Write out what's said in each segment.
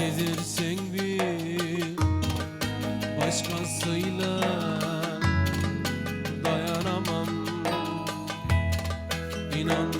Gelirsen bir başkasıyla dayanamam. İnan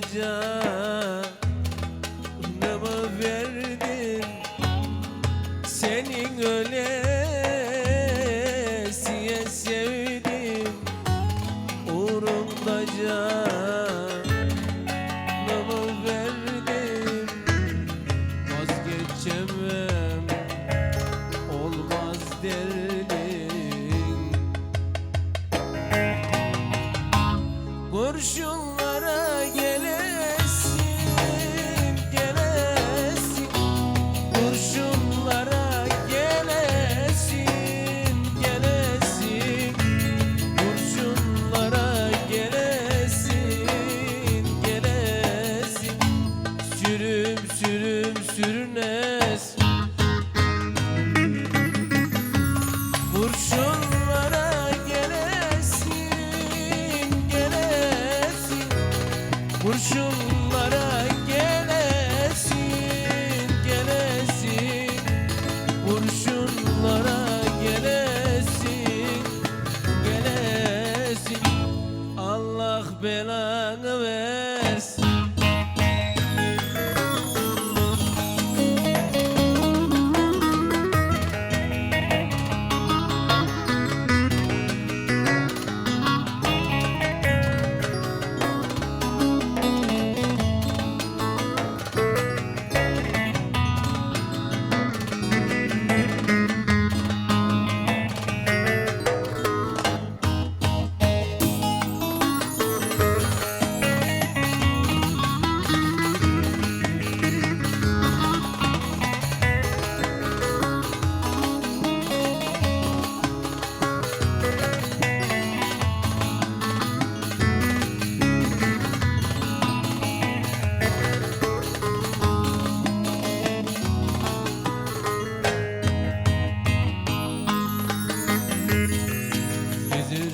canıma verdin Senin ölesiye sevdim? Uğrunda canımı verdim Vazgeçemem olmaz derdin. Kurşun kurşun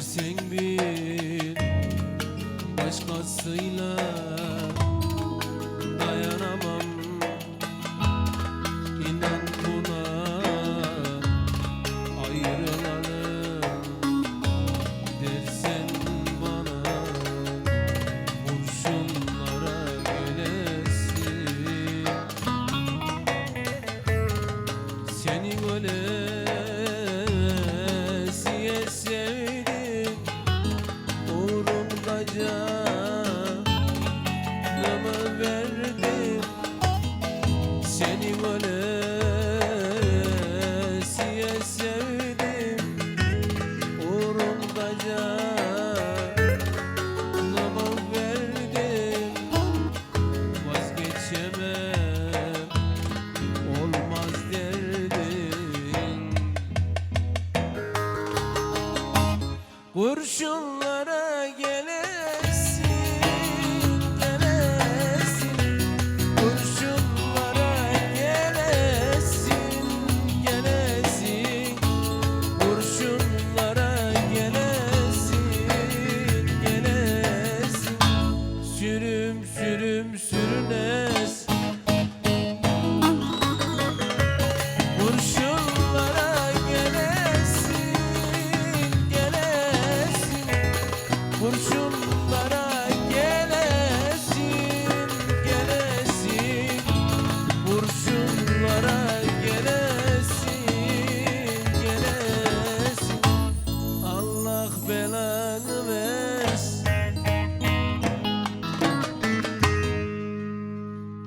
istersen bil Başkasıyla canımı verdim Seni ölesiye sevdim. Uğrunda canımı verdim. Vazgeçemem olmaz derdin Kurşunlara gelen şunlara gelen